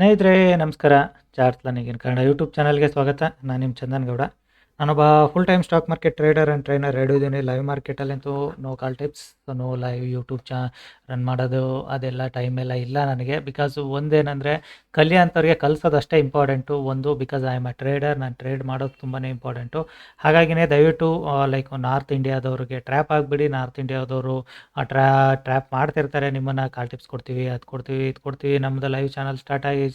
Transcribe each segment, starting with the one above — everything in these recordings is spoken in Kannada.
ಸ್ನೇಹಿತರೆ ನಮಸ್ಕಾರ. ಚಾರ್ತ್ಲನಿಗಿನ ಕನ್ನಡ ಯೂಟ್ಯೂಬ್ ಚಾನಲ್ಗೆ ಸ್ವಾಗತ. ನಾನು ನಿಮ್ಮ ಚಂದನ್ ಗೌಡ. ನಾನೊಬ್ಬ full time stock market trader and trainer ಹೇಳಿದ್ದೀನಿ live ಮಾರ್ಕೆಟಲ್ಲಂತೂ no call tips no live YouTube ಚಾ ರನ್ ಮಾಡೋದು, ಅದೆಲ್ಲ ಟೈಮ್ ಎಲ್ಲ ಇಲ್ಲ ನನಗೆ. ಬಿಕಾಸ್ ಒಂದೇನಂದರೆ ಕಲಿಯೋಂಥವ್ರಿಗೆ ಕಲಿಸೋದಷ್ಟೇ ಇಂಪಾರ್ಟೆಂಟು ಒಂದು because I am a trader ನಾನು ಟ್ರೇಡ್ ಮಾಡೋದು ತುಂಬಾ ಇಂಪಾರ್ಟೆಂಟು ಹಾಗಾಗಿನೇ ದಯವಿಟ್ಟು ಲೈಕ್ ನಾರ್ತ್ ಇಂಡಿಯಾದವ್ರಿಗೆ ಟ್ರ್ಯಾಪ್ ಆಗಿಬಿಡಿ. ನಾರ್ತ್ ಇಂಡಿಯಾದವರು ಟ್ರ್ಯಾ ಟ್ರ್ಯಾಪ್ ಮಾಡ್ತಿರ್ತಾರೆ, ನಿಮ್ಮನ್ನು ಕಾಲ್ ಟಿಪ್ಸ್ ಕೊಡ್ತೀವಿ, ಅದು ಕೊಡ್ತೀವಿ, ಇದು ಕೊಡ್ತೀವಿ. ನಮ್ಮದು ಲೈವ್ ಚಾನಲ್ ಸ್ಟಾರ್ಟ್ ಆಗಿ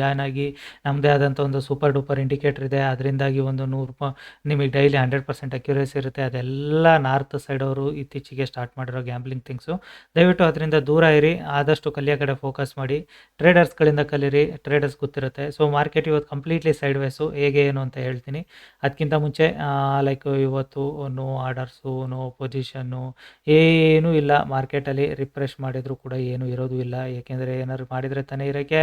ಜಾಯ್ನ್ ಆಗಿ ನಮ್ಮದೇ ಆದಂಥ ಒಂದು ಸೂಪರ್ ಡೂಪರ್ ಇಂಡಿಕೇಟ್ರ್ ಇದೆ. ಅದರಿಂದಾಗಿ ಒಂದು ನೂರು ರೂಪಾಯಿ ನಿಮಗೆ ಡೈಲಿ ಹಂಡ್ರೆಡ್ ಪರ್ಸೆಂಟ್ ಅಕ್ಯುರೇಸಿ ಇರುತ್ತೆ. ಅದೆಲ್ಲ ನಾರ್ತ್ ಸೈಡ್ ಅವರು ಇತ್ತೀಚೆಗೆ ಸ್ಟಾರ್ಟ್ ಮಾಡಿರೋ ಗ್ಯಾಂಬ್ಲಿಂಗ್ ಥಿಂಗ್ಸು ದಯವಿಟ್ಟು ಅದರಿಂದ ದೂರ ಇರಿ. ಆದಷ್ಟು ಕಲಿಯೋ ಕಡೆ ಫೋಕಸ್ ಮಾಡಿ. ಟ್ರೇಡರ್ಸ್ಗಳಿಂದ ಕಲೀರಿ. ಟ್ರೇಡರ್ಸ್ ಗೊತ್ತಿರುತ್ತೆ. ಸೊ ಮಾರ್ಕೆಟ್ ಇವತ್ತು ಕಂಪ್ಲೀಟ್ಲಿ ಸೈಡ್ ವೇಸು ಹೇಗೆ, ಏನು ಅಂತ ಹೇಳ್ತೀನಿ. ಅದಕ್ಕಿಂತ ಮುಂಚೆ ಲೈಕ್ ಇವತ್ತು ನೋ ಆರ್ಡರ್ಸು ನೋ ಪೊಸಿಷನ್ನು ಏನೂ ಇಲ್ಲ. ಮಾರ್ಕೆಟಲ್ಲಿ ರಿಫ್ರೆಶ್ ಮಾಡಿದರೂ ಕೂಡ ಏನೂ ಇರೋದು ಇಲ್ಲ. ಏಕೆಂದರೆ ಏನಾದ್ರು ಮಾಡಿದರೆ ತಾನೇ ಇರೋಕ್ಕೆ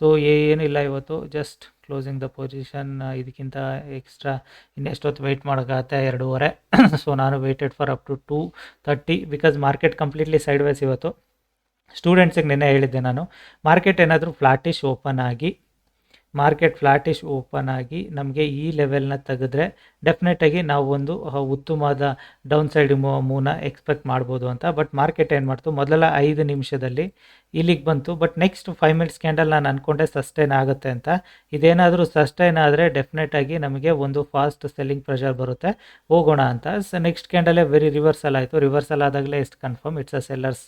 ಸೊ ಏನೂ ಇಲ್ಲ ಇವತ್ತು. ಜಸ್ಟ್ ಕ್ಲೋಸಿಂಗ್ ದ ಪೊಸಿಷನ್ ಇದಕ್ಕಿಂತ ಎಕ್ಸ್ಟ್ರಾ ಇನ್ನೆಷ್ಟೊತ್ತು ವೆಯ್ಟ್ ಮಾಡೋಕ್ಕಾಗತ್ತೆ? ಎರಡೂವರೆ. ಸೊ ನಾನು waited for up to two thirty because market completely sideways ಇವತ್ತು ಸ್ಟೂಡೆಂಟ್ಸಿಗೆ ನಿನ್ನೆ ಹೇಳಿದ್ದೆ ನಾನು ಮಾರ್ಕೆಟ್ ಏನಾದರೂ ಫ್ಲಾಟಿಶ್ ಓಪನ್ ಆಗಿ ಮಾರ್ಕೆಟ್ ಫ್ಲಾಟಿಶ್ ಓಪನ್ ಆಗಿ ನಮಗೆ ಈ ಲೆವೆಲ್ನ ತೆಗೆದ್ರೆ ಡೆಫಿನೆಟಾಗಿ ನಾವು ಒಂದು ಉತ್ತಮವಾದ ಡೌನ್ ಸೈಡ್ ಮೂನ ಎಕ್ಸ್ಪೆಕ್ಟ್ ಮಾಡ್ಬೋದು ಅಂತ. ಬಟ್ ಮಾರ್ಕೆಟ್ ಏನು ಮಾಡ್ತು? ಮೊದಲ ಐದು ನಿಮಿಷದಲ್ಲಿ ಇಲ್ಲಿಗೆ ಬಂತು. But next five minutes candle ನಾನು ಅಂದ್ಕೊಂಡೆ ಸಸ್ಟೈನ್ ಆಗುತ್ತೆ ಅಂತ. ಇದೇನಾದರೂ ಸಸ್ಟೈನ್ ಆದರೆ ಡೆಫಿನೆಟಾಗಿ ನಮಗೆ ಒಂದು ಫಾಸ್ಟ್ ಸೆಲ್ಲಿಂಗ್ ಪ್ರೆಷರ್ ಬರುತ್ತೆ. ಹೋಗೋಣ ಅಂತ. ಸೊ ನೆಕ್ಸ್ಟ್ ಕ್ಯಾಂಡಲ್ಲೇ ವೆರಿ ರಿವರ್ಸಲ್ ಆಯಿತು. ರಿವರ್ಸಲ್ ಆದಾಗಲೇ ಎಷ್ಟು confirm it's a sellers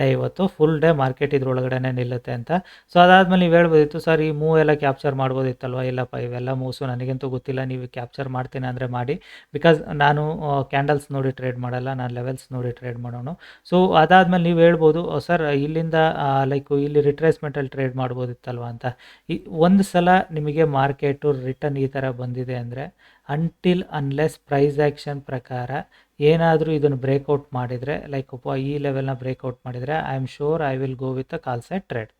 day ಇವತ್ತು. ಫುಲ್ ಡೇ ಮಾರ್ಕೆಟ್ ಇದ್ರೊಳಗಡೆ ನಿಲ್ಲುತ್ತೆ ಅಂತ. ಸೊ ಅದಾದಮೇಲೆ ನೀವು ಹೇಳ್ಬೋದಿತ್ತು ಸರ್ ಈ ಮೂವ್ ಎಲ್ಲ ಕ್ಯಾಪ್ಚರ್ ಮಾಡ್ಬೋದಿತ್ತಲ್ವ? ಇಲ್ಲಪ್ಪ, ಇವೆಲ್ಲ ಮೂವ್ಸು ನನಗಂತೂ ಗೊತ್ತಿಲ್ಲ. ನೀವು ಕ್ಯಾಪ್ಚರ್ ಮಾಡ್ತೀನಿ ಅಂದರೆ ಮಾಡಿ. ಬಿಕಾಸ್ ನಾನು ಕ್ಯಾಂಡಲ್ಸ್ ನೋಡಿ ಟ್ರೇಡ್ ಮಾಡಲ್ಲ. ನಾನು ಲೆವೆಲ್ಸ್ ನೋಡಿ ಟ್ರೇಡ್ ಮಾಡೋಣ ಸೊ ಅದಾದಮೇಲೆ ನೀವು ಹೇಳ್ಬೋದು ಸರ್ ಇಲ್ಲಿಂದ ಲೈಕ್ ಇಲ್ಲಿ ರಿಟ್ರೇಸ್ಮೆಂಟಲ್ಲಿ ಟ್ರೇಡ್ ಮಾಡ್ಬೋದಿತ್ತಲ್ವ ಅಂತ. ಈ ಒಂದು ಸಲ ನಿಮಗೆ ಮಾರ್ಕೆಟು ರಿಟರ್ನ್ ಈ ಥರ ಬಂದಿದೆ ಅಂದರೆ ಅಂಟಿಲ್ ಅನ್ಲೆಸ್ ಪ್ರೈಸ್ ಆ್ಯಕ್ಷನ್ ಪ್ರಕಾರ ಏನಾದರೂ ಇದನ್ನು ಬ್ರೇಕೌಟ್ ಮಾಡಿದರೆ ಲೈಕ್ ಒಬ್ಬ ಈ ಲೆವೆಲ್ನ ಬ್ರೇಕೌಟ್ ಮಾಡಿದರೆ I am sure I will go with a call side trade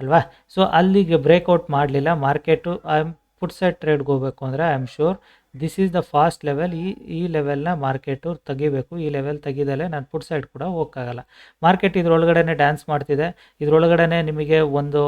ಅಲ್ವಾ? ಸೊ ಅಲ್ಲಿಗೆ ಬ್ರೇಕೌಟ್ ಮಾಡಲಿಲ್ಲ market I am put side ಟ್ರೇಡ್ಗೆ ಹೋಗಬೇಕು ಅಂದರೆ I am sure this is the fast level ಈ ಈ ಲೆವೆಲ್ನ ಮಾರ್ಕೆಟು ತೆಗಿಬೇಕು. ಈ ಲೆವೆಲ್ ತೆಗಿದಲೆ ನಾನು ಪುಟ್ ಸೈಡ್ ಕೂಡ ಹೋಗೋಕ್ಕಾಗಲ್ಲ. ಮಾರ್ಕೆಟ್ ಇದ್ರೊಳಗಡೆ ಡ್ಯಾನ್ಸ್ ಮಾಡ್ತಿದೆ. ಇದ್ರೊಳಗಡೆ ನಿಮಗೆ ಒಂದು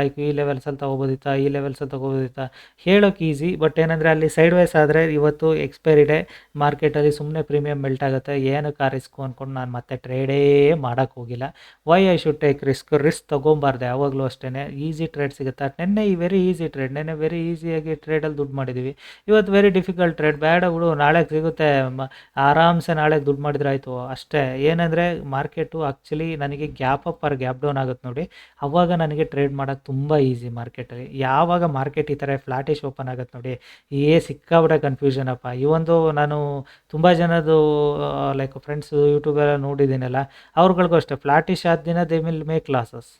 ಲೈಕ್ ಈ ಲೆವೆಲ್ಸಲ್ಲಿ ತಗೋಬೋದಿತ್ತಾ, ಈ ಲೆವೆಲ್ಸಲ್ಲಿ ತಗೋಬೋದಿತ್ತಾ ಹೇಳೋಕೆ ಈಸಿ ಬಟ್ ಏನಂದರೆ ಅಲ್ಲಿ ಸೈಡ್ ವೈಸ್ ಆದರೆ ಇವತ್ತು ಎಕ್ಸ್ಪೈರಿ ಡೇ ಮಾರ್ಕೆಟಲ್ಲಿ ಸುಮ್ಮನೆ ಪ್ರೀಮಿಯಂ ಮೆಲ್ಟ್ ಆಗುತ್ತೆ. ಏನಕ್ಕೆ ಆ ರಿಸ್ಕು ಅಂದ್ಕೊಂಡು ನಾನು ಮತ್ತೆ ಟ್ರೇಡೇ ಮಾಡೋಕ್ಕೆ ಹೋಗಿಲ್ಲ. Why I should take risk risk ತೊಗೊಬಾರ್ದು. ಯಾವಾಗಲೂ ಅಷ್ಟೇ ಈಸಿ ಟ್ರೇಡ್ ಸಿಗುತ್ತಾ? ನೆನ್ನೆ ಈ ವೆರಿ ಈಸಿ ಟ್ರೇಡ್ ನೆನ್ನೆ ವೆರಿ ಈಸಿಯಾಗಿ ಟ್ರೇಡಲ್ಲಿ ದುಡ್ಡು ಮಾಡಿದ್ದೀವಿ ಇವತ್ತು ವೆರಿ ಡಿಫಿಕಲ್ಟ್ ಟ್ರೇಡ್ ಬೇಡ ಬಿಡು, ನಾಳೆ ಸಿಗುತ್ತೆ ಆರಾಮ್ಸೆ ನಾಳೆ ದುಡ್ಡು ಮಾಡಿದ್ರೆ ಆಯಿತು. ಅಷ್ಟೇ, ಏನಂದರೆ ಮಾರ್ಕೆಟು ಆ್ಯಕ್ಚುಲಿ ನನಗೆ gap up or gap down ಆಗುತ್ತೆ ನೋಡಿ. ಅವಾಗ ನನಗೆ ಟ್ರೇಡ್ ಮಾಡೋಕ್ಕೆ ತುಂಬ ಈಸಿ ಮಾರ್ಕೆಟಲ್ಲಿ ಯಾವಾಗ ಮಾರ್ಕೆಟ್ ಈ ಥರ ಫ್ಲಾಟಿಶ್ ಓಪನ್ ಆಗುತ್ತೆ ನೋಡಿ. ಏ ಸಿಕ್ಕಾಬಿಟ್ಟೆ ಕನ್ಫ್ಯೂಷನ್ ಅಪ್ಪ. ಈ ಒಂದು ನಾನು ತುಂಬ ಜನದು ಲೈಕ್ ಫ್ರೆಂಡ್ಸು ಯೂಟ್ಯೂಬೆಲ್ಲ ನೋಡಿದ್ದೀನಲ್ಲ, ಅವ್ರುಗಳಿಗೂ ಅಷ್ಟೇ. ಫ್ಲಾಟಿಶ್ ಆದ ದಿನ they will make losses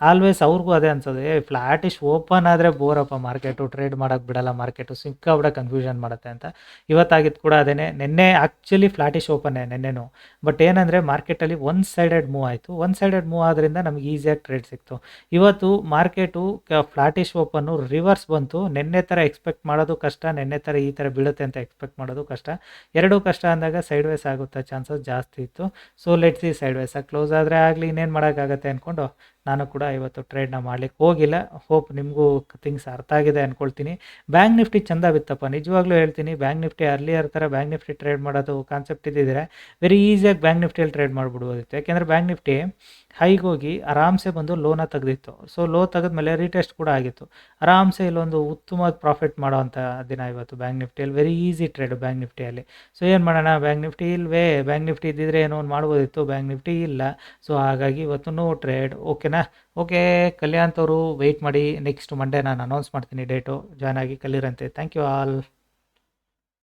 always ಅವ್ರಿಗೂ ಅದೇ ಅನ್ಸೋದು, ಏ ಫ್ಲ್ಯಾಟಿಶ್ ಓಪನ್ ಆದರೆ ಬೋರಪ್ಪ ಮಾರ್ಕೆಟು ಟ್ರೇಡ್ ಮಾಡೋಕ್ಕೆ ಬಿಡಲ್ಲ ಮಾರ್ಕೆಟು ಸಿಕ್ಕಾಬಿಡ ಕನ್ಫ್ಯೂಷನ್ ಮಾಡುತ್ತೆ ಅಂತ. ಇವತ್ತಾಗಿದ್ದು ಕೂಡ ಅದೇ ನಿನ್ನೆ ಆ್ಯಕ್ಚುಲಿ ಫ್ಲ್ಯಾಟಿಶ್ ಓಪನ್ನೇ ನಿನ್ನೆನೂ. ಬಟ್ ಏನಂದರೆ ಮಾರ್ಕೆಟಲ್ಲಿ ಒನ್ ಸೈಡೆಡ್ ಮೂವ್ ಆಯಿತು. ಒನ್ ಸೈಡೆಡ್ ಮೂವ್ ಆದ್ದರಿಂದ ನಮಗೆ ಈಸಿಯಾಗಿ ಟ್ರೇಡ್ ಸಿಕ್ತು. ಇವತ್ತು ಮಾರ್ಕೆಟು ಫ್ಲಾಟಿಶ್ ಓಪನ್ನು ರಿವರ್ಸ್ ಬಂತು. ನಿನ್ನೆ ಥರ ಎಕ್ಸ್ಪೆಕ್ಟ್ ಮಾಡೋದು ಕಷ್ಟ, ನಿನ್ನೆ ಥರ ಈ ಥರ ಬೀಳುತ್ತೆ ಅಂತ ಎಕ್ಸ್ಪೆಕ್ಟ್ ಮಾಡೋದು ಕಷ್ಟ. ಎರಡೂ ಕಷ್ಟ ಅಂದಾಗ ಸೈಡ್ ವೇಸ್ ಆಗುತ್ತೆ? ಚಾನ್ಸಸ್ ಜಾಸ್ತಿ ಇತ್ತು. So let's sideways close ಆದರೆ ಆಗಲಿ, ಇನ್ನೇನು ಮಾಡೋಕ್ಕಾಗತ್ತೆ ಅಂದ್ಕೊಂಡು ನಾನು ಕೂಡ ಇವತ್ತು ಟ್ರೇಡ್ನ ಮಾಡ್ಲಿಕ್ಕೆ ಹೋಗಿಲ್ಲ. ಹೋಪ್ ನಿಮಗೂ ಥಿಂಗ್ಸ್ ಅರ್ಥ ಆಗಿದೆ ಅಂದ್ಕೊಳ್ತೀನಿ ಬ್ಯಾಂಕ್ ನಿಫ್ಟಿ ಚಂದ ಬಿತ್ತಪ್ಪ. ನಿಜವಾಗ್ಲೂ ಹೇಳ್ತೀನಿ ಬ್ಯಾಂಕ್ ನಿಫ್ಟಿ ಅರ್ಲಿಯರ್ ಥರ ಬ್ಯಾಂಕ್ ನಿಫ್ಟಿ ಟ್ರೇಡ್ ಮಾಡೋದು ಕಾನ್ಸೆಪ್ಟ್ ಇದ್ದಿದ್ರೆ ವೆರಿ ಈಸಿಯಾಗಿ ಬ್ಯಾಂಕ್ ನಿಫ್ಟಿಯಲ್ಲಿ ಟ್ರೇಡ್ ಮಾಡಿಬಿಡ್ಬೋದಿತ್ತು. ಯಾಕೆಂದರೆ ಬ್ಯಾಂಕ್ ನಿಫ್ಟಿ ಹೈಗೆ ಹೋಗಿ ಆರಾಮ್ಸೆ ಬಂದು ಲೋನ ತೆಗೆದಿತ್ತು. ಸೊ ಲೋ ತೆಗೆದ್ಮೇಲೆ ರೀಟೆಸ್ಟ್ ಕೂಡ ಆಗಿತ್ತು. ಆರಾಮ್ಸೆ ಇಲ್ಲೊಂದು ಉತ್ತಮ ಪ್ರಾಫಿಟ್ ಮಾಡೋವಂಥ ದಿನ ಇವತ್ತು ಬ್ಯಾಂಕ್ ನಿಫ್ಟಿಯಲ್ಲಿ ವೆರಿ ಈಸಿ ಟ್ರೇಡ್ ಬ್ಯಾಂಕ್ ನಿಫ್ಟಿಯಲ್ಲಿ ಸೊ ಏನು ಮಾಡೋಣ? ಬ್ಯಾಂಕ್ ನಿಫ್ಟಿ ಇಲ್ವೇ? ಬ್ಯಾಂಕ್ ನಿಫ್ಟಿ ಇದ್ದಿದ್ರೆ ಏನೋ ಒಂದು ಮಾಡ್ಬೋದಿತ್ತು ಬ್ಯಾಂಕ್ ನಿಫ್ಟಿ ಇಲ್ಲ. ಸೊ ಹಾಗಾಗಿ ಇವತ್ತು ನೋ ಟ್ರೇಡ್ ಓಕೆನಾ ಓಕೆ ಕಲ್ಯಾಣ್ ಅವರು ವೆಯ್ಟ್ ಮಾಡಿ ನೆಕ್ಸ್ಟ್ ಮಂಡೇ ನಾನು ಅನೌನ್ಸ್ ಮಾಡ್ತೀನಿ ಡೇಟು ಜಾಯ್ನ್ ಆಗಿ ಕಲಿರಂತೆ. Thank you all